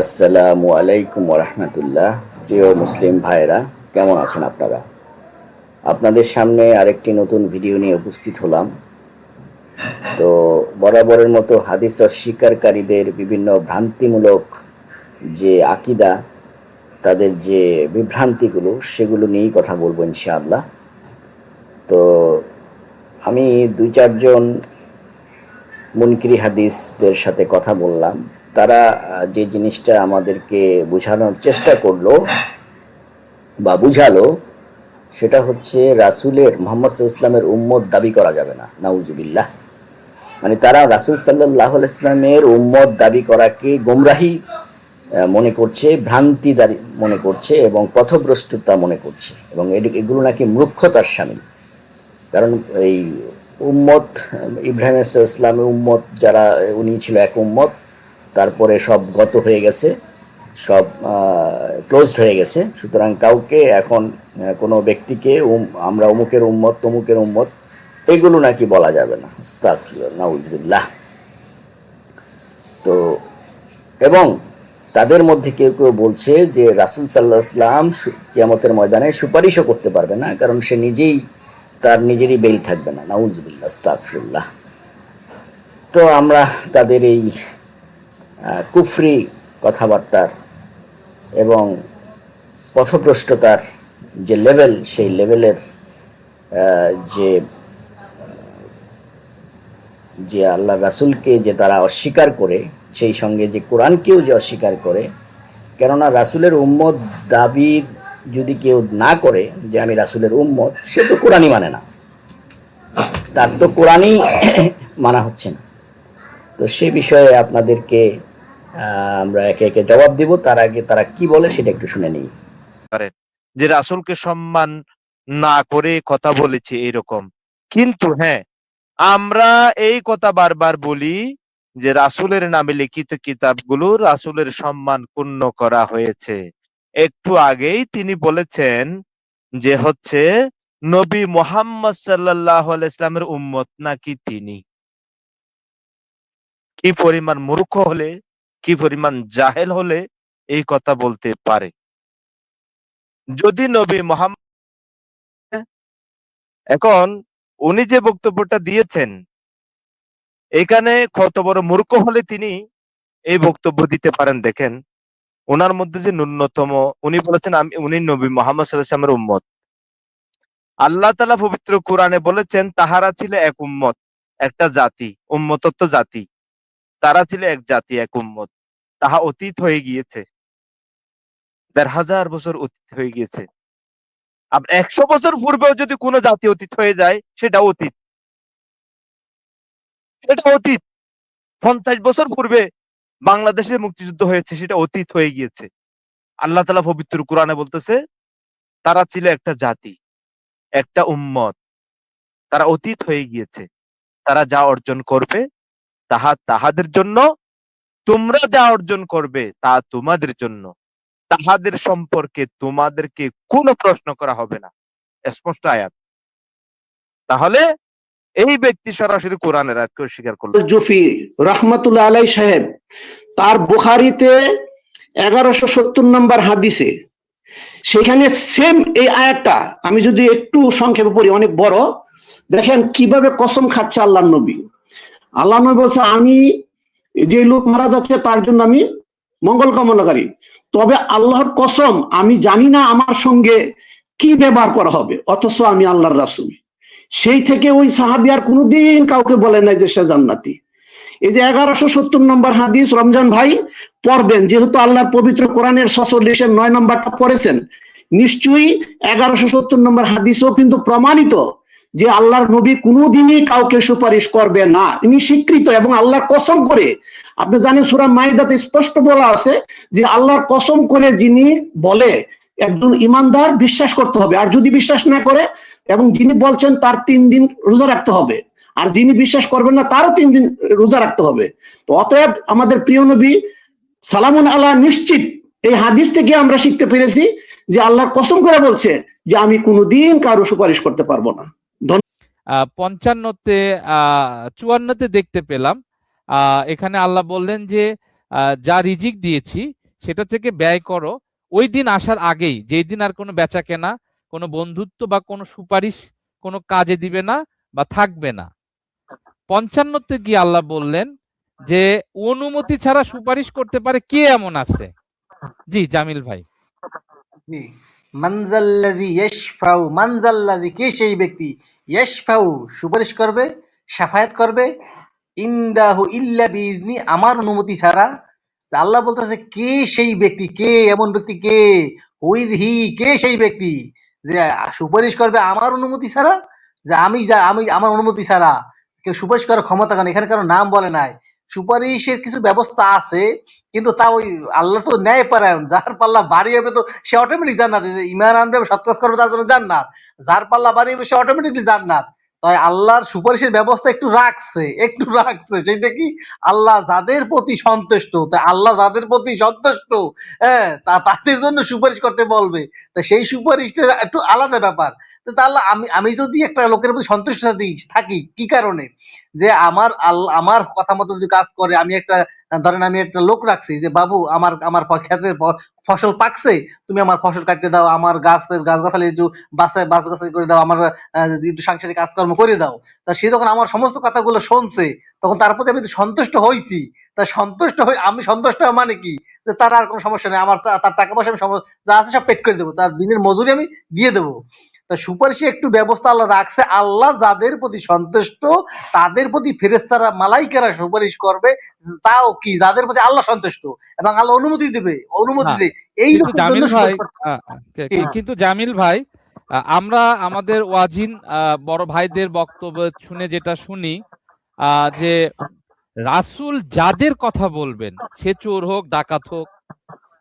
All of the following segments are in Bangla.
আসসালামু আলাইকুম রহমতুল্লাহ প্রিয় মুসলিম ভাইরা কেমন আছেন আপনারা? আপনাদের সামনে আরেকটি নতুন ভিডিও নিয়ে উপস্থিত হলাম। তো বরাবরের মতো হাদিস অস্বীকারীদের বিভিন্ন ভ্রান্তিমূলক যে আকিদা, তাদের যে বিভ্রান্তিগুলো, সেগুলো নিয়েই কথা বলব ইনশাআল্লাহ। তো আমি দুই চারজন মুনকিরি হাদিসদের সাথে কথা বললাম। তারা যে জিনিসটা আমাদেরকে বোঝানোর চেষ্টা করল বা বুঝালো, সেটা হচ্ছে রাসুলের, মোহাম্মদ ইসলামের উম্মত দাবি করা যাবে না। নাউজুবিল্লাহ। মানে তারা রাসুল সাল্লাহ ইসলামের উম্মত দাবি করাকে গোমরাহি মনে করছে ভ্রান্তি দাঁড়ি মনে করছে এবং পথভ্রষ্টতা মনে করছে এবং এগুলো নাকি মূর্খতার সামিল। কারণ এই উম্মত ইব্রাহিম ইসলামের উম্মত যারা, উনি ছিল এক উম্মত তারপরে সব গত হয়ে গেছে, সব ক্লোজড হয়ে গেছে। সুতরাং কাউকে এখন কোনো ব্যক্তিকে আমরা অমুকের উম্মত, তমুকের উম্মত, এগুলো নাকি বলা যাবে না। নাউজবিল্লাহ। তো, এবং তাদের মধ্যে কেউ কেউ বলছে যে রাসুল সাল্লাহ ইসলাম কিয়ামতের ময়দানে সুপারিশও করতে পারবে না, কারণ সে নিজেই, তার নিজেরই বেল থাকবে না। নাউজবিল্লাহ, আস্তাগফিরুল্লাহ। তো আমরা তাদের এই কুফরি কথাবার্তার এবং পথভ্রষ্টতার যে লেভেল, সেই লেভেলের যে যে আল্লাহ রাসূলকে যে তারা অস্বীকার করে, সেই সঙ্গে যে কোরআনকেও যে অস্বীকার করে, কেননা রাসূলের উম্মত দাবি যদি কেউ না করে যে আমি রাসূলের উম্মত, সে তো কোরআনই মানে না। তার তো কোরআনই মানা হচ্ছে না। তো সে বিষয়ে আপনাদেরকে আমরা একে একে জবাব দিব। তার আগে তারা কি বলে সেটা একটু শুনে নিই। যে রাসূলকে সম্মান না করে কথা বলেছে এরকম। কিন্তু হ্যাঁ আমরা এই কথা বারবার বলি যে রাসূলের নামে লিখিত কিতাবগুলো রাসুলের সম্মান পূর্ণ করা হয়েছে। একটু আগেই তিনি বলেছেন যে হচ্ছে নবী মোহাম্মদ আলাইহি ইসলামের উম্মত নাকি তিনি? কি পরিমাণ মূর্খ হলে কি পরিমাণ জাহেল হলে এই কথা বলতে পারে? যদি নবী মোহাম্মদ এখন উনি যে বক্তব্যটা দিয়েছেন, এখানে কত বড় মূর্খ হলে তিনি এই বক্তব্য দিতে পারেন দেখেন। ওনার মধ্যে যে ন্যূনতম, উনি বলেছেন আমি, উনি নবী মোহাম্মদ সাল্লামের উম্মত। আল্লাহ তালা পবিত্র কোরআনে বলেছেন, তাহারা ছিল এক উম্মত, একটা জাতি, উম্মতত্ব জাতি। তারা ছিল এক জাতি, এক উম্মত। তাহা অতীত হয়ে গিয়েছে। দেড় হাজার বছর অতীত হয়ে গিয়েছে। আপনার একশো বছর পূর্বেও যদি কোনো জাতি অতীত হয়ে যায়, সেটা অতীত। সেটা অতীত। পঞ্চাশ বছর পূর্বে বাংলাদেশে মুক্তিযুদ্ধ হয়েছে, সেটা অতীত হয়ে গিয়েছে। আল্লাহ তালা পবিত্র কোরআনে বলতেছে, তারা ছিল একটা জাতি, একটা উম্মত। তারা অতীত হয়ে গিয়েছে। তারা যা অর্জন করবে, তাহা তাহাদের জন্য তোমরা যা অর্জন করবে তা তোমাদের জন্য। তাহাদের সম্পর্কে তোমাদেরকে কোনো প্রশ্ন করা হবে না। স্পষ্ট আয়াত। তাহলে এই ব্যক্তি সরাসরি কোরআনের আয়াতকে অস্বীকার করল। জুফি রহমতুল্লাহ আলাই সাহেব, তার বুখারিতে এগারোশো সত্তর নম্বর হাদিসে, সেখানে সেম এই আয়াতটা, আমি যদি একটু সংক্ষেপে পড়ি, অনেক বড়, দেখেন কীভাবে কসম খাচ্ছে আল্লাহ নবী। আল্লাহ নবী বলছে, আমি যে লোক মারা যাচ্ছে তার জন্য আমি মঙ্গল কামনাকারী। তবে আল্লাহর কসম, আমি জানি না আমার সঙ্গে কি ব্যবহার করা হবে, অথচ আমি আল্লাহর রাসূল। সেই থেকে ওই সাহাবি আর কোনোদিন কাউকে বলে নাই যে সে জান্নাতি। এই যে এগারোশো সত্তর নম্বর হাদিস, রমজান ভাই, পড়বেন। যেহেতু আল্লাহর পবিত্র কোরআনের সচল্লিশের নয় নম্বরটা পড়েছেন, নিশ্চয়ই এগারোশো সত্তর নম্বর হাদিসও কিন্তু প্রমাণিত যে আল্লাহর নবী কোনোদিনই কাউকে সুপারিশ করবে না। তিনি স্বীকৃত এবং আল্লাহ কসম করে, আপনি জানেন সুরা মাইদাতে স্পষ্ট বলা আছে যে আল্লাহর কসম করে যিনি বলে, একজন ইমানদার বিশ্বাস করতে হবে। আর যদি বিশ্বাস না করে এবং যিনি বলছেন তার তিন দিন রোজা রাখতে হবে। আর যিনি বিশ্বাস করবেন না, তারও তিন দিন রোজা রাখতে হবে। তো অতএব আমাদের প্রিয় নবী সালামুন আল্লাহ নিশ্চিত এই হাদিস থেকে আমরা শিখতে পেরেছি যে আল্লাহ কসম করে বলছে যে আমি কোনোদিন কারও সুপারিশ করতে পারব না। পঞ্চান্নতে চুয়ান্নতে দেখতে পেলাম। এখানে আল্লাহ বললেন যে যা রিজিক দিয়েছি, সেটা থেকে ব্যয় করো। ওই দিন আসার আগেই, যেই দিন আর কোনো বেচা কেনা, কোনো বন্ধুত্ব বা কোনো সুপারিশ, কোনো কাজে দিবে না বা থাকবে না। পঞ্চান্নতে গিয়ে আল্লাহ বললেন যে, অনুমতি ছাড়া সুপারিশ করতে পারে কে এমন আছে? জি, জামিল ভাই। জি। মানজাল্লাযী ইয়াশফাউ, মানজাল্লাযী, কে সেই ব্যক্তি? ইয়াশফাউ, সুপারিশ করবে শাফায়াত করবে। ইন্দাহু ইল্লা বিইজনি আমার অনুমতি ছাড়া। আল্লাহ বলতেছে, কে সেই ব্যক্তি? কে এমন ব্যক্তি? কে? হুইজ হি কে সেই ব্যক্তি? যে সুপারিশ করবে আমার অনুমতি ছাড়া? যে আমি যা, আমি, আমার অনুমতি ছাড়া। কেউ সুপারিশ করার ক্ষমতা কেন এখানে কারও নাম বলে নাই। সুপারিশের কিছু ব্যবস্থা আছে, কিন্তু তা ওই আল্লাহ তো ন্যায় পারায়ণ। যার পাল্লা বাড়ি হবে তো সে অটোমেটিক জান্নাত। ইমান আনবে সৎ কাজ করবে, তার জন্য জান্নাত। যার পাল্লা বাড়ি হবে, সে অটোমেটিকলি জান্নাত। তাই আল্লাহর সুপারিশের ব্যবস্থা একটু রাখছে একটু রাখছে। সেটা কি? আল্লাহ যাদের প্রতি সন্তুষ্ট, তাই আল্লাহ যাদের প্রতি সন্তুষ্ট হ্যাঁ তাদের জন্য সুপারিশ করতে বলবে। তা সেই সুপারিশটা একটু আলাদা ব্যাপার। তো তা আল্লাহ, আমি আমি যদি একটা লোকের প্রতি সন্তুষ্ট থাকি কি কারণে? যে আমার আমার কথা মতো যদি কাজ করে, আমি একটা ধরেন আমি একটা লোক রাখছি যে, বাবু, আমার আমার ক্ষেতের ফসল পাকছে, তুমি আমার ফসল কাটতে দাও, আমার গাছের গাছ গাছালি একটু বাসায় বাস গাছালি করে দাও, আমার একটু সাংসারিক কাজকর্ম করে দাও। তা সে যখন আমার সমস্ত কথাগুলো শুনছে, তখন তার প্রতি আমি সন্তুষ্ট হয়েছি তা সন্তুষ্ট হয়ে আমি সন্তুষ্ট মানে কি? যে তার আর কোনো সমস্যা নেই, আমার তার টাকা পয়সা আমি যা আছে সব পেট করে দেবো, তার দিনের মজুরি আমি দিয়ে দেবো। তা সুপারিশে একটু ব্যবস্থা আল্লাহ রাখছে। আল্লাহ যাদের প্রতি সন্তুষ্ট তাদের প্রতি ফেরেস্তারা মালাইকারা সুপারিশ করবে তাও কি? যাদের প্রতি আল্লাহ সন্তুষ্ট এবং আল্লাহ অনুমতি দেবে অনুমতি দেবে এই কিন্তু জামিল ভাই কিন্তু জামিল ভাই আমরা আমাদের ওয়াজিন বড় ভাইদের বক্তব্য শুনে যেটা শুনি আহ, যে রাসুল যাদের কথা বলবেন সে চোর হোক ডাকাত হোক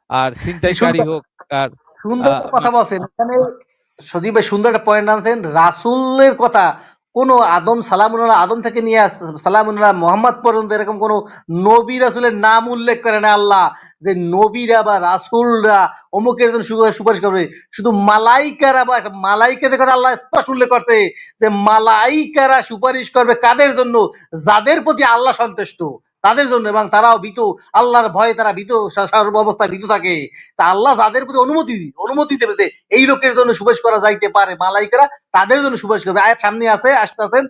আর ছিনতাইকারী হোক আর সুন্দর কথা বলছেন। এখানে সজীব ভাই সুন্দর একটা পয়েন্ট আনছেন। রাসূলের কথা, কোন আদম সালামুল্লাহ, আদম থেকে নিয়ে সালামুল্লাহ মোহাম্মদ পর্যন্ত এরকম কোন নবী রাসূলের নাম উল্লেখ করে না আল্লাহ, যে নবীরা বা রাসুলরা অমুকের জন্য সুপারিশ করবে। শুধু মালাইকারা বা মালাইকাদের কথা আল্লাহ স্পষ্ট উল্লেখ করছে যে মালাইকারা সুপারিশ করবে কাদের জন্য? যাদের প্রতি আল্লাহ সন্তুষ্ট। তাদের জন্য এবং তারাও ভীত, আল্লাহর ভয়ে তারা ভীত সর্ব অবস্থায় ভীত থাকে। তা আল্লাহ যাদের প্রতি অনুমতি অনুমতি দেবে যে এই লোকের জন্য সুপারিশ করা যাইতে পারে। মালাইকারা তাদের জন্য সুপারিশ করবে। আয়াত সামনে আছে, আসতেছেন।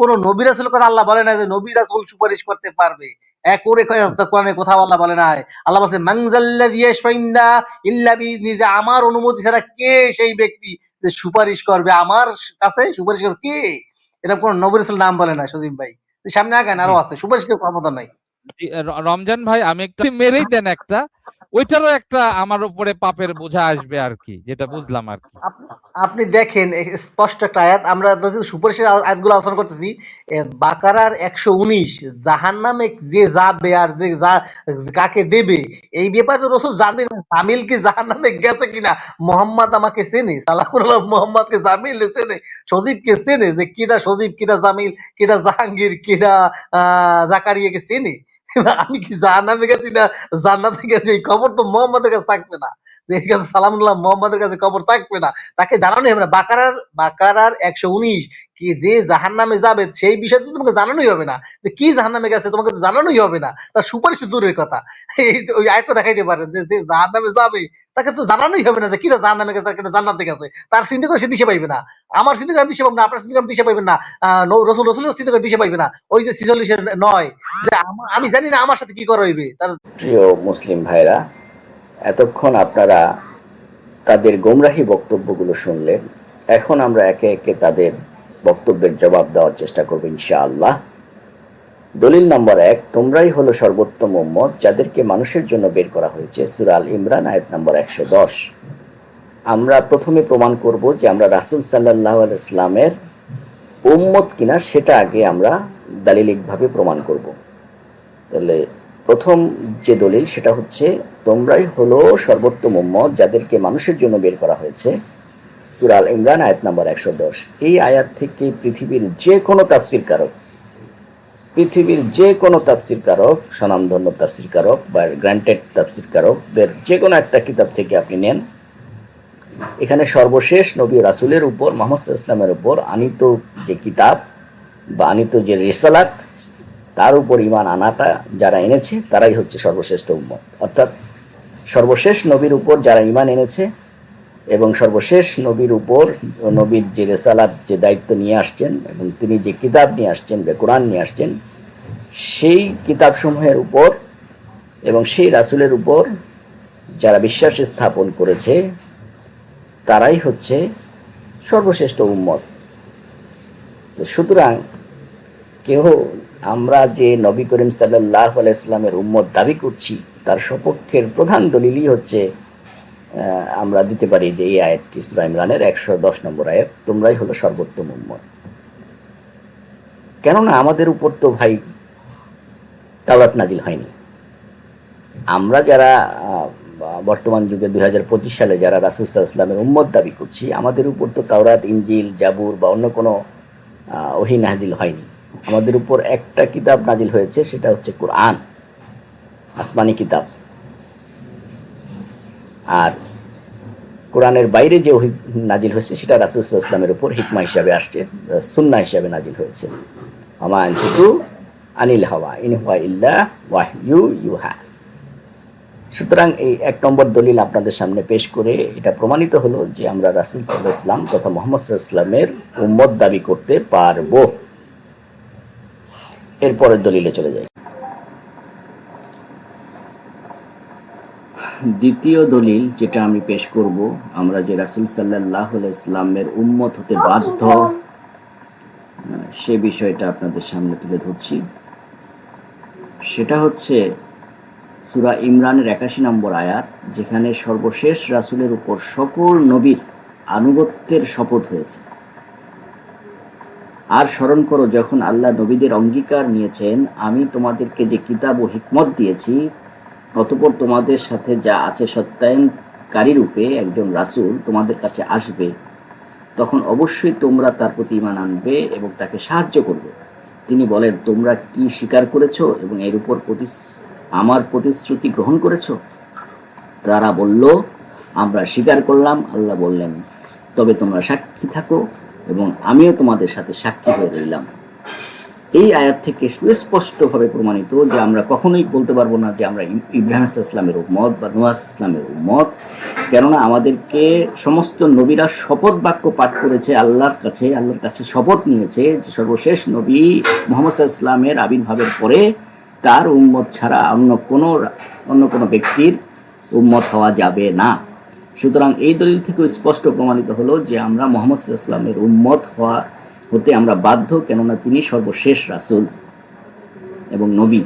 কোন নবী রাসূল কথা আল্লাহ বলে না যে নবী রাসূল সুপারিশ করতে পারবে। আমার অনুমতি ছাড়া কে সেই ব্যক্তি সুপারিশ করবে? আমার কাছে সুপারিশ করবে কে? এরকম কোন নবী নাম বলে না সজীব ভাই। সামনে আগান আরও আছে। সুপারিশ কেউ ক্ষমতা নাই। রমজান ভাই আমি একটু মেরেই দেন একটা। ওইটারও একটা আমার উপরে পাপের বোঝা আসবে আর কি, যেটা বুঝলাম আর কি। আপনি দেখেন স্পষ্ট একটা আয়াত, আমরা সুপারিশের আয়াতগুলো আলোচনা করতেছি বাকারার একশো উনিশ জাহান নামে যে যাবে আর যে কাকে দেবে, এই ব্যাপারে তো রসুল জানেন জামিল কি জাহান নামে গেছে কিনা, মোহাম্মদ আমাকে চেনে, সালামুল্লাহ মোহাম্মদকে জামিল চেনে, সজীবকে চেনে, যে কিটা সজীব, কিটা জামিল, কিটা জাহাঙ্গীর, কিটা আহ জাকারিয়াকে চেনে। আমি কি জাহান্নামে গেছি না জান্নাতে গেছি? এই খবর তো মোহাম্মদের কাছে থাকবে না। সালামুল্লাহ মোহাম্মদের কাছে খবর থাকবে না। তাকে জানানো হবে না বাকারার বাকারার একশো উনিশ। কি যে জাহান নামে যাবে, সেই বিষয়ে তো তোমাকে জানানোই হবে না। যে কি জাহান নামে গেছে, তোমাকে তো জানানোই হবে না। তার সুপারিশ দূরের কথা। এই ওই আয়টা দেখাইতে পারেন যে যে জাহান নামে যাবে, তাকে তো জানানোই হবে না যে কিটা জাহান নামে গেছে কিটা জান্নাতে গেছে। তার চিন্তা করে সে দিশে পাইবে না। আমার চিন্তা করে দিশে পাবে না, আপনার চিন্তা করে দিশে পাইবেন না। রসুল, রসুলের চিন্তা করে দিশে পাইবে না। ওই যে ছিচল্লিশের নয়, যে আমি জানি না আমার সাথে কি করা হইবে। তার প্রিয় মুসলিম ভাইরা, এতক্ষণ আপনারা তাদের গোমরাহী বক্তব্যগুলো শুনলেন। এখন আমরা একে একে তাদের বক্তব্যের জবাব দেওয়ার চেষ্টা করব, ইনশাআল্লাহ। দলিল নম্বর এক, তোমরাই হলো সর্বোত্তম উম্মত যাদেরকে মানুষের জন্য বের করা হয়েছে সুরাল ইমরান, আয়াত নম্বর একশো দশ। আমরা প্রথমে প্রমাণ করব যে আমরা রাসুল সাল্লাহ ইসলামের উম্মত কিনা, সেটা আগে আমরা দালিলিকভাবে প্রমাণ করব। তাহলে প্রথম যে দলিল, সেটা হচ্ছে তোমরাই হলো সর্বোত্তম উম্মত যাদেরকে মানুষের জন্য বের করা হয়েছে সুরাল ইমরান আয়াত নাম্বার একশো দশ। এই আয়াত থেকে পৃথিবীর যে কোনো তাফসির কারক, পৃথিবীর যে কোনো তাফসির কারক, স্বনামধন্য তাফসির কারক বা গ্রান্টেড তাফসির কারকদের যে কোনো একটা কিতাব থেকে আপনি নেন। এখানে সর্বশেষ নবী রাসুলের উপর, মোহাম্মদ ইসলামের উপর আনিত যে কিতাব বা আনিত যে রেসালাত, তার উপর ইমান আনাটা যারা এনেছে, তারাই হচ্ছে সর্বশ্রেষ্ঠ উম্মত। অর্থাৎ সর্বশেষ নবীর উপর যারা ইমান এনেছে এবং সর্বশেষ নবীর উপর, নবীর যে রেসালাত, যে দায়িত্ব নিয়ে আসছেন এবং তিনি যে কিতাব নিয়ে আসছেন বা কোরআন নিয়ে আসছেন, সেই কিতাবসমূহের উপর এবং সেই রাসূলের উপর যারা বিশ্বাস স্থাপন করেছে, তারাই হচ্ছে সর্বশ্রেষ্ঠ উম্মত। তো সুতরাং কেহ আমরা যে নবী করিম সাল্লাহ ইসলামের উম্মত দাবি করছি, তার সপক্ষের প্রধান দলিলই হচ্ছে আমরা দিতে পারি যে এই আয়াতটি সূরা ইমরানের একশো দশ নম্বর আয়াত। তোমরাই হলো সর্বোত্তম উম্মত। কেননা আমাদের উপর তো ভাই তাওরাত নাজিল হয়নি। আমরা যারা বর্তমান যুগে দুই হাজার পঁচিশ সালে যারা রাসুল ইসলামের উম্মত দাবি করছি, আমাদের উপর তো তাওরাত ইঞ্জিল জাবুর বা অন্য কোনো ওহী নাজিল হয়নি। আমাদের উপর একটা কিতাব নাজিল হয়েছে, সেটা হচ্ছে কোরআন, আসমানি কিতাব। আর কোরআনের বাইরে যে নাজিল হয়েছে, সেটা রাসুল ইসলামের উপর হিকমা হিসাবে আসছে সুন্না হিসাবে নাজিল হয়েছে। আমার আনিল হাওয়া, ইন হুয়া ইল্লা ওয়াহ ইউ ইউহা। সুতরাং এই এক নম্বর দলিল আপনাদের সামনে পেশ করে এটা প্রমাণিত হলো যে আমরা রাসুল সাল্লাহ ইসলাম তথা মোহাম্মদ সাল্লাহ ইসলামের উম্মত দাবি করতে পারব। এরপরের দলিলে চলে যাই। দ্বিতীয় দলিল যেটা আমি পেশ করব আমরা যে রাসুল সাল্লাহ ইসলামের উম্মত হতে বাধ্য সে বিষয়টা আপনাদের সামনে তুলে ধরছি। সেটা হচ্ছে সুরা ইমরানের একাশি নম্বর আয়াত যেখানে সর্বশেষ রাসূলের উপর সকল নবীর আনুগত্যের শপথ হয়েছে। আর স্মরণ করো যখন আল্লাহ নবীদের অঙ্গীকার নিয়েছেন আমি তোমাদেরকে যে কিতাব ও হিকমত দিয়েছি অতপর তোমাদের সাথে যা আছে সত্যায়নকারী রূপে একজন রাসূল তোমাদের কাছে আসবে, তখন অবশ্যই তোমরা তার প্রতি ইমান আনবে এবং তাকে সাহায্য করবে। তিনি বলেন, তোমরা কি স্বীকার করেছ এবং এর উপর আমার প্রতিশ্রুতি গ্রহণ করেছ? তারা বলল, আমরা স্বীকার করলাম। আল্লাহ বললেন, তবে তোমরা সাক্ষী থাকো এবং আমিও তোমাদের সাথে সাক্ষী হয়ে রইলাম। এই আয়াত থেকে সুস্পষ্টভাবে প্রমাণিত যে আমরা কখনোই বলতে পারব না যে আমরা ইব- ইব্রাহিম ইসলামের উম্মত বা নুয়াস ইসলামের উম্মত। কেননা আমাদেরকে সমস্ত নবীরা শপথ বাক্য পাঠ করেছে, আল্লাহর কাছে আল্লাহর কাছে শপথ নিয়েছে যে সর্বশেষ নবী মোহাম্মদ ইসলামের আবির্ভাবের পরে তার উম্মত ছাড়া অন্য কোনো অন্য কোনো ব্যক্তির উম্মত হওয়া যাবে না। সুতরাং এই দলিল থেকেও স্পষ্ট প্রমাণিত হলো যে আমরা মোহাম্মদ ইসলামের উম্মত হওয়া হতে আমরা বাধ্য, কেননা তিনি সর্বশেষ রাসূল এবং নবী।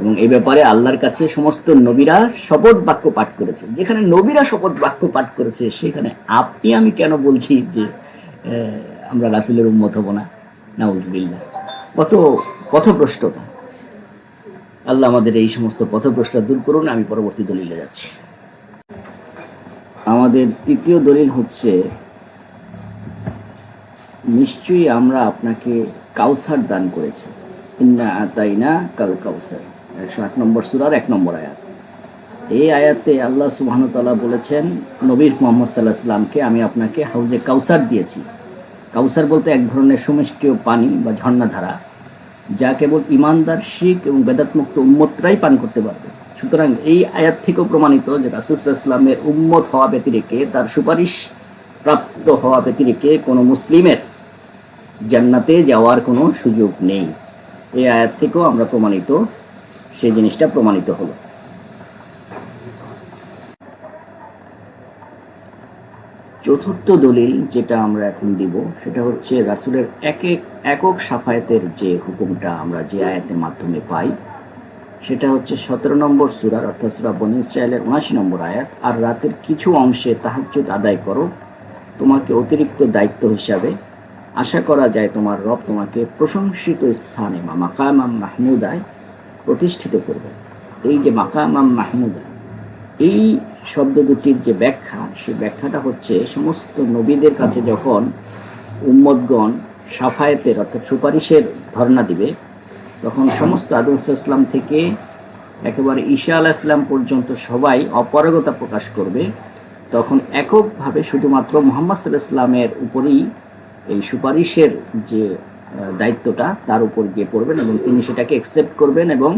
এবং এই ব্যাপারে আল্লাহর কাছে সমস্ত নবীরা শপথ বাক্য পাঠ করেছে। যেখানে নবীরা শপথ বাক্য পাঠ করেছে, সেখানে আপনি আমি কেন বলছি যে আমরা রাসূলের উম্মত হব না? নাউজবিল্লাহ। কত পথভ্রষ্টতা। আল্লাহ আমাদের এই সমস্ত পথভ্রষ্ট দূর করুন, আমি পরবর্তী দলিলে যাচ্ছি। আমাদের তৃতীয় দলিল হচ্ছে নিশ্চয়ই আমরা আপনাকে কাউসার দান করেছি। ইন্না আতাইনা কাল কাউসার। একশো আট নম্বর সুরার এক নম্বর আয়াত। এই আয়াতে আল্লাহ সুবহানতাল্লাহ বলেছেন নবীর মোহাম্মদ সাল্লাহ সাল্লামকে আমি আপনাকে হাউজে কাউসার দিয়েছি। কাউসার বলতে এক ধরনের সুমিষ্টীয় পানি বা ঝর্ণাধারা যা কেবল ইমানদার শিখ এবং বেদাতমুক্ত উম্মতরাই পান করতে পারবে। সুতরাং এই আয়াত থেকেও প্রমাণিত যে রাসুসাল্লামের উম্মত হওয়া ব্যতিরেকে, তার সুপারিশ প্রাপ্ত হওয়া ব্যতিরেকে কোনো মুসলিমের জান্নাতে যাওয়ার কোনো সুযোগ নেই। এই আয়াত থেকেও আমরা প্রমাণিত সেই জিনিসটা প্রমাণিত হলো। চতুর্থ দলিল যেটা আমরা এখন দিব, সেটা হচ্ছে রাসূলের এক এক একক সাফায়াতের যে হুকুমটা আমরা যে আয়াতের মাধ্যমে পাই, সেটা হচ্ছে সতেরো নম্বর সুরার অর্থাৎ সুরা বনি ইসরায়েলের উনাশি নম্বর আয়াত, আর রাতের কিছু অংশে তাহাজ্জুদ আদায় করো। তোমাকে অতিরিক্ত দায়িত্ব হিসাবে আশা করা যায় তোমার রব তোমাকে প্রশংসিত স্থানে বা মাকামাম মাহমুদায় প্রতিষ্ঠিত করবে। এই যে মাকামাম মাহমুদা, এই শব্দ দুটির যে ব্যাখ্যা, সেই ব্যাখ্যাটা হচ্ছে সমস্ত নবীদের কাছে যখন উম্মদগণ সাফায়েতের অর্থাৎ সুপারিশের ধর্ণা দিবে, তখন সমস্ত আদম ইসলাম থেকে একেবারে ঈশা আলাহ ইসলাম পর্যন্ত সবাই অপারগতা প্রকাশ করবে। তখন এককভাবে শুধুমাত্র মোহাম্মদ সাল্লাহ ইসলামের উপরেই এই সুপারিশের যে দায়িত্বটা তার উপর গিয়ে পড়বেন এবং তিনি সেটাকে অ্যাকসেপ্ট করবেন এবং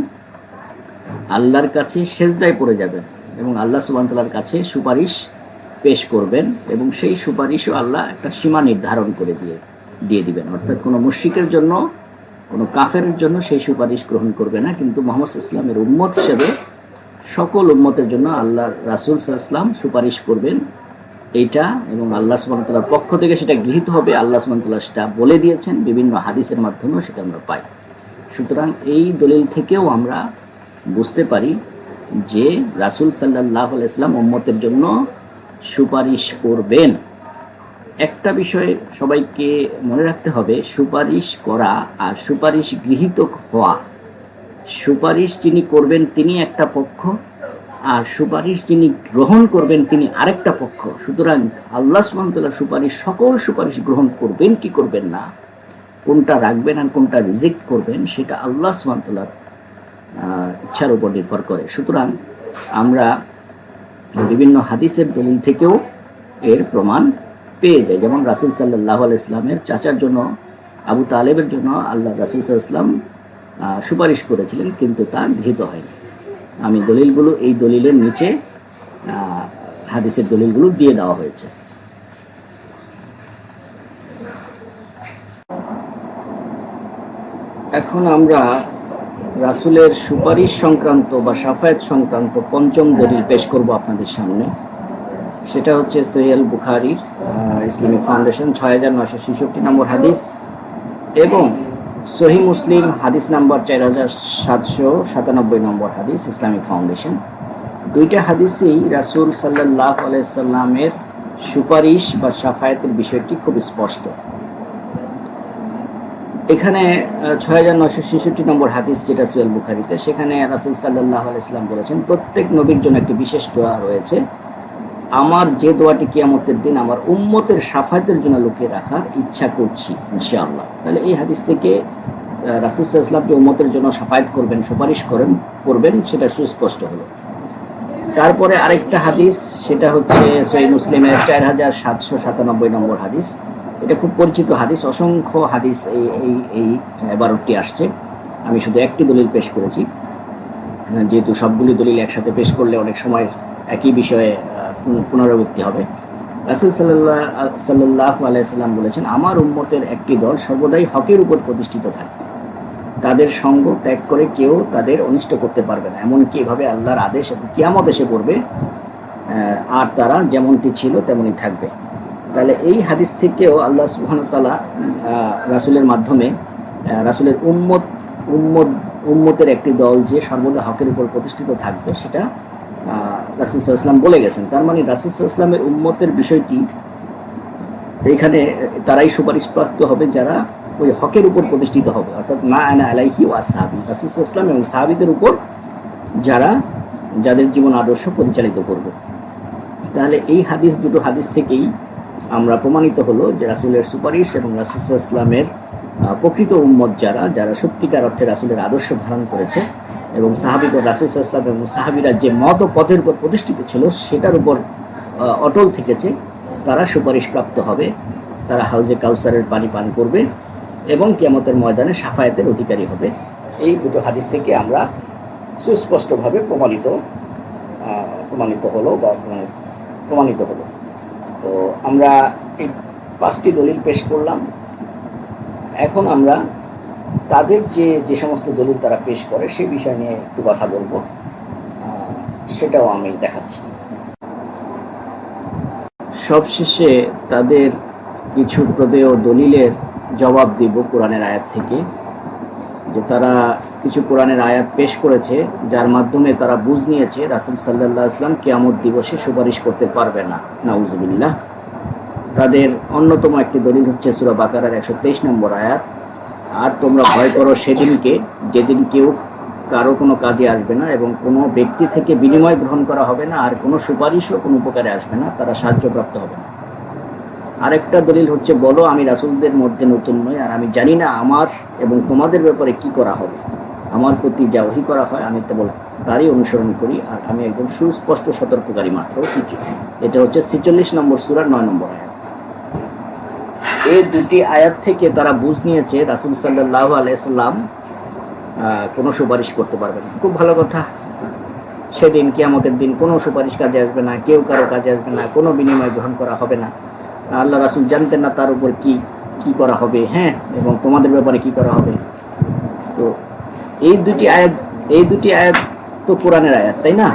আল্লাহর কাছে সেজদায় পড়ে যাবেন এবং আল্লাহ সুবাহতাল্লার কাছে সুপারিশ পেশ করবেন এবং সেই সুপারিশও আল্লাহ একটা সীমা নির্ধারণ করে দিয়ে দিয়ে দিবেন। অর্থাৎ কোনো মুশ্রিকের জন্য, কোনো কাফের জন্য সেই সুপারিশ গ্রহণ করবে না, কিন্তু মোহাম্মদ ইসলামের উম্মত হিসেবে সকল উম্মতের জন্য আল্লাহ রাসুল ইসলাম সুপারিশ করবেন এইটা এবং আল্লাহ সুবাহতাল্লার পক্ষ থেকে সেটা গৃহীত হবে। আল্লাহ সুবাহতাল্লাহ সেটা বলে দিয়েছেন। বিভিন্ন হাদিসের মাধ্যমেও সেটা আমরা পাই। সুতরাং এই দলিল থেকেও আমরা বুঝতে পারি যে রাসুল সাল্লাহ ইসলাম উম্মতের জন্য সুপারিশ করবেন। একটা বিষয়ে সবাইকে মনে রাখতে হবে, সুপারিশ করা আর সুপারিশ গৃহীত হওয়া। সুপারিশ যিনি করবেন, তিনি একটা পক্ষ। আর সুপারিশ যিনি গ্রহণ করবেন, তিনি আরেকটা পক্ষ। সুতরাং আল্লাহ সুবহানাহু সুপারিশ, সকল সুপারিশ গ্রহণ করবেন, কি করবেন না? কোনটা রাখবেন আর কোনটা রিজেক্ট করবেন, সেটা আল্লাহ সুবহানাহু ইচ্ছার উপর নির্ভর করে। সুতরাং আমরা বিভিন্ন হাদিসের দলিল থেকেও এর প্রমাণ পেয়ে যায় যেমন রাসুল সাল্লাহ ইসলামের চাচার জন্য, আবু তালেবের জন্য আল্লাহ রাসুল ইসলাম সুপারিশ করেছিলেন, কিন্তু তা গৃহীত হয়নি। আমি দলিলগুলো, এই দলিলের নিচে হাদিসের দলিলগুলো দিয়ে দেওয়া হয়েছে। এখন আমরা রাসুলের সুপারিশ সংক্রান্ত বা সাফায়াত সংক্রান্ত পঞ্চম দলিল পেশ করব আপনাদের সামনে। সেটা হচ্ছে সৈয়াল বুখারির ইসলামিক ফাউন্ডেশন, ছয় হাজার নশো ছেষট্টি নম্বর হাদিস এবং সহি মুসলিম হাদিস নাম্বার চার হাজার সাতশো সাতানব্বই নম্বর হাদিস, ইসলামিক ফাউন্ডেশন। দুইটা হাদিসেই রাসুল সাল্লাহ আলাইসাল্লামের সুপারিশ বা সাফায়াতের বিষয়টি খুব স্পষ্ট। এখানে ছয় হাজার নশো ছেষট্টি নম্বর হাদিস যেটা সুয়েল বুখারিতে, সেখানে রাসুল সাল্লাহ আলাইসাল্লাম বলেছেন, প্রত্যেক নবীর জন্য একটি বিশেষ দোয়া রয়েছে। আমার যে দোয়াটি কিয়ামতের দিন আমার উম্মতের সাফায়াতের জন্য লুকিয়ে রাখার ইচ্ছা করছি, ইনশাআল্লাহ। তাহলে এই হাদিস থেকে রাসুল ইসলাম যে উম্মতের জন্য সাফায়াত করবেন, সুপারিশ করেন, করবেন, সেটা সুস্পষ্ট হলো। তারপরে আরেকটা হাদিস, সেটা হচ্ছে সই মুসলিমের চার হাজার সাতশো সাতানব্বই নম্বর হাদিস। এটা খুব পরিচিত হাদিস, অসংখ্য হাদিস এই এই এই বারোটি আসছে। আমি শুধু একটি দলিল পেশ করেছি। যেহেতু সবগুলি দলিল একসাথে পেশ করলে অনেক সময় একই বিষয়ে পুনরাবৃত্তি হবে। রাসুল সাল্লাহ সাল্লাহ আলাইসাল্লাম বলেছেন, আমার উম্মতের একটি দল সর্বদাই হকের উপর প্রতিষ্ঠিত থাকবে তাদের সঙ্গ ত্যাগ করে কেউ তাদের অনিষ্ট করতে পারবে না। এমনকি এভাবে আল্লাহর আদেশ কিয়ামত এসে পড়বে আর তারা যেমনটি ছিল তেমনই থাকবে। তাহলে এই হাদিস থেকেও আল্লাহ সুবহান তালা রাসুলের মাধ্যমে রাসুলের উম্মত উম্মত, উম্মতের একটি দল যে সর্বদা হকের উপর প্রতিষ্ঠিত থাকবে, সেটা রাসুল ইসলাম বলে গেছেন। তার মানে রাসুল ইসলামের উম্মতের বিষয়টি এইখানে তারাই সুপারিশপ্রাপ্ত হবে যারা ওই হকের উপর প্রতিষ্ঠিত হবে। অর্থাৎ না আনা আলাইহি ওয়া সাহাবি। রাসুল ইসলাম এবং সাহাবিদের উপর যারা, যাদের জীবন আদর্শ পরিচালিত করবে। তাহলে এই হাদিস, দুটো হাদিস থেকেই আমরা প্রমাণিত হলো যে রাসুলের সুপারিশ এবং রাসুল ইসলামের প্রকৃত উম্মত যারা যারা সত্যিকার অর্থে রাসুলের আদর্শ ধারণ করেছে এবং সাহাবিক রাসুল ইসলাম এবং সাহাবিরা যে মত ও পথের উপর প্রতিষ্ঠিত ছিল, সেটার উপর অটল থেকেছে। তারা সুপারিশপ্রাপ্ত হবে। তারা হাউজে কাউসারের পানি পান করবে। এবং কিয়ামতের ময়দানে সাফায়াতের অধিকারী হবে। এই দুটো হাদিস থেকে আমরা সুস্পষ্টভাবে প্রমাণিত প্রমাণিত হলো বা প্রমাণিত- হলো। তো আমরা এই পাঁচটি দলিল পেশ করলাম। এখন আমরা তাদের যে যে সমস্ত দলিল তারা পেশ করে সেই বিষয় নিয়ে একটু কথা বলব। সেটাও আমি দেখাচ্ছি। সবশেষে তাদের কিছু প্রদেয় দলিলের জবাব দিব কোরআনের আয়াত থেকে, যে তারা কিছু কোরআনের আয়াত পেশ করেছে, যার মাধ্যমে তারা বুঝ নিয়েছে রাসুল সাল্লাহ আসলাম কেয়ামত দিবসে সুপারিশ করতে পারবে না। নাউজুবিল্লাহ। তাদের অন্যতম একটি দলিল হচ্ছে সুরা বাকারার একশো তেইশ নম্বর আয়াত, আর তোমরা ভয় করো সেদিনকে, যেদিন কেউ কারও কোনো কাজে আসবে না এবং কোনো ব্যক্তি থেকে বিনিময় গ্রহণ করা হবে না, আর কোনো সুপারিশও কোনো উপকারে আসবে না, তারা সাহায্যপ্রাপ্ত হবে না। আরেকটা দলিল হচ্ছে, বলো আমি রাসূলদের মধ্যে নতুন নই, আর আমি জানি না আমার এবং তোমাদের ব্যাপারে কি করা হবে। আমার প্রতি যা ওহি করা হয়, আমি কেবল তারই অনুসরণ করি, আর আমি একদম সুস্পষ্ট সতর্ককারী মাত্র এটা হচ্ছে ছিচল্লিশ নম্বর সুরার নয় নম্বর আয়াত। এই দুটি আয়াত থেকে তারা বুঝ নিয়েছে, রাসুল সাল্লাহ আলাইসাল্লাম কোনো সুপারিশ করতে পারবে না। খুব ভালো কথা। সেদিন কিয়ামতের দিন কোনো সুপারিশ কাজে আসবে না, কেউ কারও কাজে আসবে না, কোনো বিনিময় গ্রহণ করা হবে না। আল্লাহ রাসুল জানতেন না তার উপর কি কি করা হবে হ্যাঁ? এবং তোমাদের ব্যাপারে কি করা হবে। তো এই দুটি আয়াত, এই দুটি আয়াত তো কোরআনের আয়াত, তাই না?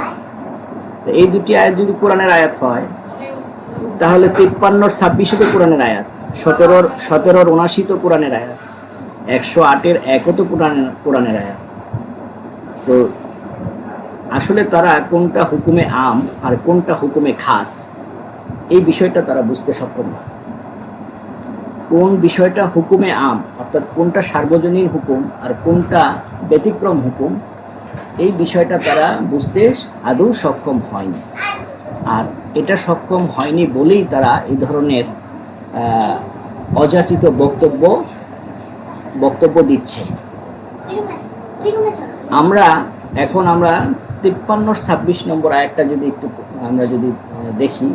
তো এই দুটি আয়াত যদি কোরআনের আয়াত হয়, তাহলে তিপ্পান্নর ছাব্বিশে তো কোরআনের আয়াত সতেরোর সতেরোর উনাশি তো কোরআনের আয়াত, একশো আটের একও তো কোরআনের কোরআনের আয়াত। তো আসলে তারা কোনটা হুকুমে আম আর কোনটা হুকুমে খাস এই বিষয়টা তারা বুঝতে সক্ষম না। কোন বিষয়টা হুকুমে আম, অর্থাৎ কোনটা সার্বজনীন হুকুম আর কোনটা ব্যতিক্রম হুকুম, এই বিষয়টা তারা বুঝতে আদৌ সক্ষম হয়নি। আর এটা সক্ষম হয়নি বলেই তারা এই ধরনের অযাচিত বক্তব্য বক্তব্য দিচ্ছে। আমরা এখন আমরা তিপ্পান্ন ছাব্বিশ নম্বর আয়াতটা যদি একটু, আমরা যদি দেখি।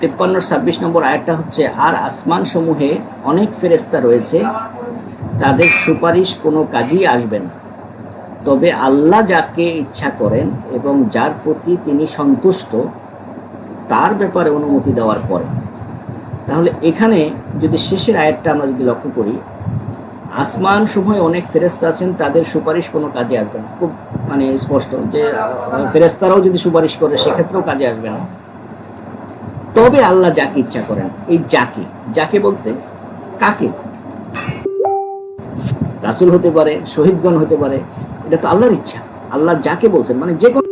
তিপ্পান্ন, ছাব্বিশ নম্বর আয়াতটা হচ্ছে, আর আসমান সমূহে অনেক ফেরেস্তা রয়েছে, তাদের সুপারিশ কোনো কাজেই আসবে না। তবে আল্লাহ যাকে ইচ্ছা করেন এবং যার প্রতি তিনি সন্তুষ্ট, তার ব্যাপারে অনুমতি দেওয়ার পরে। তাহলে এখানে যদি শেষের আয়াতটা আমরা যদি লক্ষ্য করি আসমান সমূহে অনেক ফেরেস্তা আছেন, তাদের সুপারিশ কোনো কাজে আসবে না। খুব মানে স্পষ্ট যে ফেরেস্তারাও যদি সুপারিশ করে, সেক্ষেত্রেও কাজে আসবে না। তবে আল্লাহ যাকে ইচ্ছা করেন, এই যাকে। যাকে বলতে, কাকে? রাসুল হতে পারে, শহীদগণ হতে পারে, এটা তো আল্লাহর ইচ্ছা। আল্লাহ যাকে বলছেন মানে যে কোনো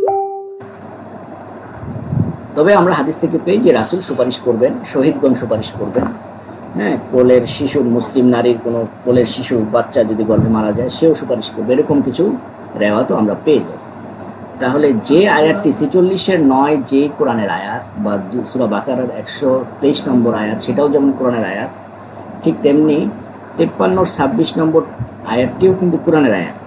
তবে আমরা হাদিস থেকে পেয়ে যে রাসুল সুপারিশ করবেন, শহীদগণ সুপারিশ করবেন। হ্যাঁ কোলের শিশু, মুসলিম নারীর কোনো কোলের শিশু, বাচ্চা যদি গর্ভে মারা যায়, সেও সুপারিশ করবে। এরকম কিছু রেওয়াতও আমরা পেয়ে যাই। তাহলে যে আয়াতটি ছিচল্লিশের নয় যে কোরআনের আয়াত বা সুরা বাকারার একশো তেইশ নম্বর আয়াত, সেটাও যেমন কোরআনের আয়াত, ঠিক তেমনি তেপ্পান্নর ছাব্বিশ নম্বর আয়াতটিও কিন্তু কোরআনের আয়াত।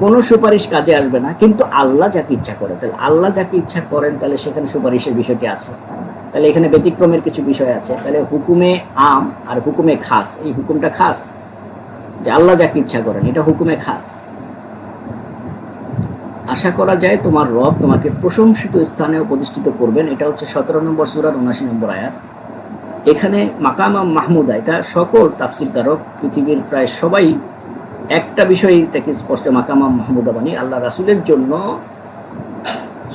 কোনো সুপারিশ কাজে আসবে না, কিন্তু আল্লাহ যাকে ইচ্ছা করে, তাহলে আল্লাহ যাকে ইচ্ছা করেন, তাহলে সেখানে সুপারিশের বিষয়টি আছে। তাহলে এখানে ব্যতিক্রমের কিছু বিষয় আছে। তাহলে হুকুমে আম আর হুকুমে খাস, এই হুকুমটা খাস? যে আল্লাহ যাকে ইচ্ছা করেন, এটা হুকুমে খাস। আশা করা যায় তোমার রব তোমাকে প্রশংসিত স্থানে প্রতিষ্ঠিত করবেন। এটা হচ্ছে সতেরো নম্বর সুরার উনাশি নম্বর আয়াত। এখানে মাকামা মাহমুদা, এটা সকল তাফসিরকারক পৃথিবীর প্রায় সবাই একটা বিষয় থেকে স্পষ্ট মাকামা মাহমুদা বাণী, আল্লাহ রাসুলের জন্য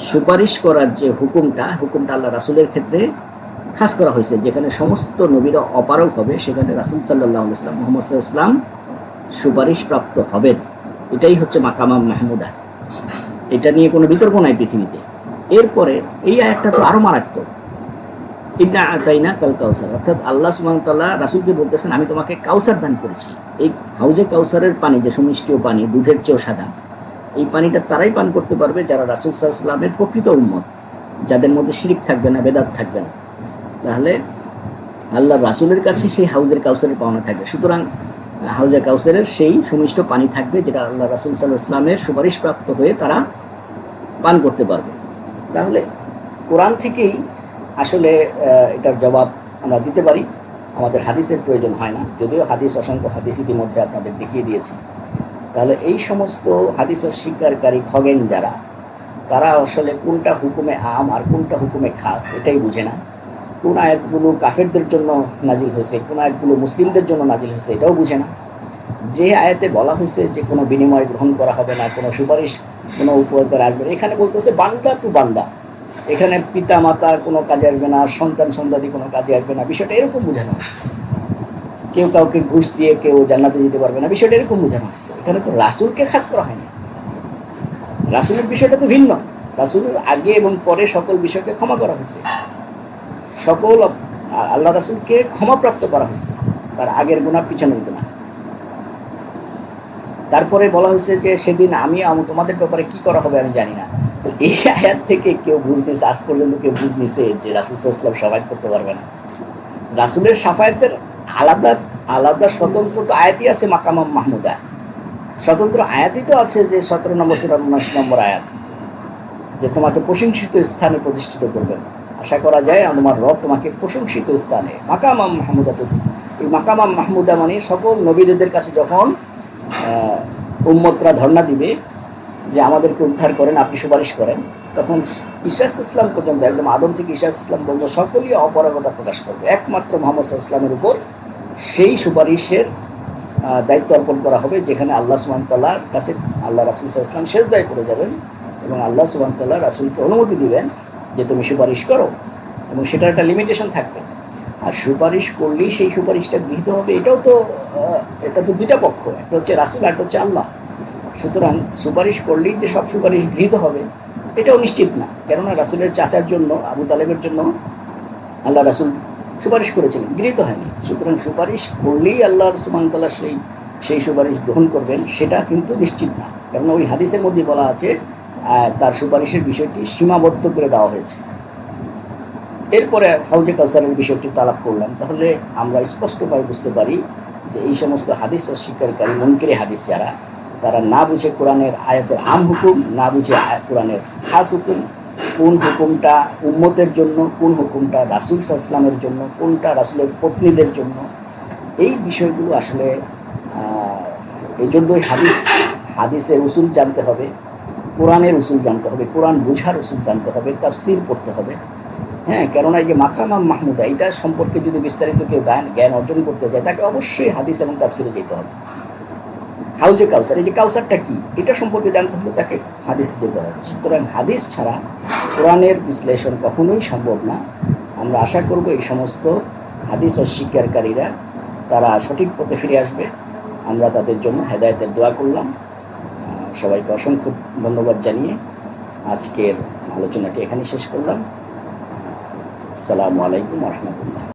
সুপারিশ করার যে হুকুমটা হুকুমটা আল্লাহ রাসুলের ক্ষেত্রে খাস করা হয়েছে, যেখানে সমস্ত নবীরা অপারক হবে, সেখানে রাসুল সাল্লাহ ইসলাম মোহাম্মদ ইসলাম সুপারিশ প্রাপ্ত হবেন। এটাই হচ্ছে মাকামা মাহমুদা। এটা নিয়ে কোনো বিতর্ক নাই পৃথিবীতে। এরপরে এই আয়াতটা তো আরও মারাত্মক। ইন্না আতাইনা কাল কাউসার। অর্থাৎ আল্লাহ সুবহান তাআলা রাসূলকে বলতেছেন, আমি তোমাকে কাউসার দান করেছি। এই হাউজে কাউসারের পানি যে সুমিষ্টীয় পানি, দুধের চেয়েও সাদা, এই পানিটা তারাই পান করতে পারবে যারা রাসূল ওয়াসাল্লামের প্রকৃত উম্মত, যাদের মধ্যে শিরিক থাকবে না, বেদাত থাকবে না। তাহলে আল্লাহ রাসুলের কাছে সেই হাউজের কাউসারের পাওনা থাকবে। সুতরাং হাউজে কাউসারের সেই সুমিষ্ট পানি থাকবে যেটা আল্লাহ রাসূল সাল্লাল্লাহু আলাইহি ওয়াসাল্লামের সুপারিশ প্রাপ্ত হয়ে তারা পান করতে পারবে। তাহলে কোরআন থেকেই আসলে এটার জবাব আমরা দিতে পারি। আমাদের হাদিসের প্রয়োজন হয় না। যদিও হাদিস, অসংখ্য হাদিস ইতিমধ্যে আপনাদের দেখিয়ে দিয়েছি। তাহলে এই সমস্ত হাদিস অস্বীকারী খগেন যারা, তারা আসলে কোনটা হুকুমে আম আর কোনটা হুকুমে খাস, এটাই বুঝে না। কোন আয়াতগুলো কাফেরদের জন্য নাজিল হয়েছে, কোন আয়াতগুলো মুসলিমদের জন্য নাজিল হয়েছে, এটাও বুঝে না। যে আয়াতে বলা হয়েছে যে কোনো বিনিময় গ্রহণ করা হবে না, কোনো সুপারিশ কোনো উপকার আসবে না। এখানে বলতেছে বান্দা টু বান্দা। এখানে পিতা মাতা কোনো কাজে আসবে না, সন্তান সন্তানি কোনো কাজে আসবে না, বিষয়টা এরকম বোঝানো হয়েছে। কেউ কাউকে ঘুষ দিয়ে কেউ জান্নাতে দিতে পারবে না, বিষয়টা এরকম বোঝানো হয়েছে। এখানে তো রাসুলকে খাস করা হয়নি। রাসুলের বিষয়টা তো ভিন্ন। রাসুলের আগে এবং পরে সকল বিষয়কে ক্ষমা করা হয়েছে। সকল আল্লাহ রাসুলকে ক্ষমাপ্রাপ্ত করা হয়েছে। তার আগের গুণা পিছনের গুণা তারপরে বলা হয়েছে যে, সেদিন আমি তোমাদের ব্যাপারে কি করা হবে আমি জানি না। তো এই আয়াত থেকে কেউ বুঝ আজ পর্যন্ত কেউ বুঝ নিছে যে, রাসুল ইসলাম সাফায়াত করতে পারবে না। রাসুলের সাফায়াতের আলাদা আলাদা স্বতন্ত্র তো আয়াতই আছে মাকামাম মাহমুদা। স্বতন্ত্র আয়াতই তো আছে যে, সতেরো নম্বর সুরা উনাশি নম্বর আয়াত। যে তোমাকে প্রশংসিত স্থানে প্রতিষ্ঠিত করবেন আশা করা যায় আমার রব তোমাকে প্রশংসিত স্থানে। মাকামাম মাহমুদা এই মাকামাম মাহমুদা মানে সকল নবীদের কাছে যখন উম্মতরা ধর্ণা দিবে যে আমাদেরকে উদ্ধার করেন, আপনি সুপারিশ করেন, তখন ইসাস ইসলাম পর্যন্ত, একদম আদম থেকে ইসাস ইসলাম পর্যন্ত সকলেই অপরাগতা প্রকাশ করবে। একমাত্র মোহাম্মদ ইসলামের উপর সেই সুপারিশের দায়িত্ব অর্পণ করা হবে, যেখানে আল্লাহ সুবান তাল্লাহর কাছে আল্লাহ রাসুল ইসলাম শেষ দায় করে যাবেন এবং আল্লাহ সুবান তাল্লাহ রাসুলকে অনুমতি দিবেন যে তুমি সুপারিশ করো, এবং সেটার একটা লিমিটেশন থাকবে। আর সুপারিশ করলেই সেই সুপারিশটা গৃহীত হবে, এটাও তো এটা তো দুইটা পক্ষ, একটা হচ্ছে রাসুল আর একটা হচ্ছে আল্লাহ। সুতরাং সুপারিশ করলেই যে সব সুপারিশ গৃহীত হবে, এটাও নিশ্চিত না। কেননা রাসুলের চাচার জন্য, আবু তালেবের জন্য আল্লাহ রাসুল সুপারিশ করেছিলেন, গৃহীত হয়নি। সুতরাং সুপারিশ করলেই আল্লাহ সুবাহতাল্লাহ সেই সেই সুপারিশ গ্রহণ করবেন, সেটা কিন্তু নিশ্চিত না। কেননা ওই হাদিসের মধ্যে বলা আছে তার সুপারিশের বিষয়টি সীমাবদ্ধ করে দেওয়া হয়েছে। এরপরে হাউজে কাউসারের বিষয়টি তালাপ করলাম। তাহলে আমরা স্পষ্টভাবে বুঝতে পারি যে এই সমস্ত হাদিস অস্বীকারী মনকেরে হাদিস যারা, তারা না বুঝে কোরআনের আয়াতের আম হুকুম, না বুঝে কোরআনের খাস হুকুম, কোন হুকুমটা উম্মতের জন্য, কোন হুকুমটা রাসুল ইসলামের জন্য, কোনটা রাসুলের পত্নীদের জন্য। এই বিষয়গুলো আসলে এই জন্যই হাদিস, হাদিসের উসুল জানতে হবে। কোরআনের উসুল জানতে হবে, কোরআন বোঝার উসুল জানতে হবে, তাফসির পড়তে হবে। হ্যাঁ কেননা এই যে মাকামাম মাহমুদা এটা সম্পর্কে যদি বিস্তারিত কেউ জ্ঞান জ্ঞান অর্জন করতে যায়, তাকে অবশ্যই হাদিস এবং তাফসিরে যেতে হবে। হাউজে কাউসার, এই যে কাউসারটা কি? এটা সম্পর্কে জানতে হলে তাকে হাদিসে যেতে হবে। সুতরাং হাদিস ছাড়া কোরআনের বিশ্লেষণ কখনোই সম্ভব না। আমরা আশা করব এই সমস্ত হাদিস অস্বীকারীরা তারা সঠিক পথে ফিরে আসবে। আমরা তাদের জন্য হেদায়তের দোয়া করলাম। সবাইকে অসংখ্য ধন্যবাদ জানিয়ে আজকের আলোচনাটি এখানে শেষ করলাম। আসসালামু আলাইকুম রহমতুল্লাহ।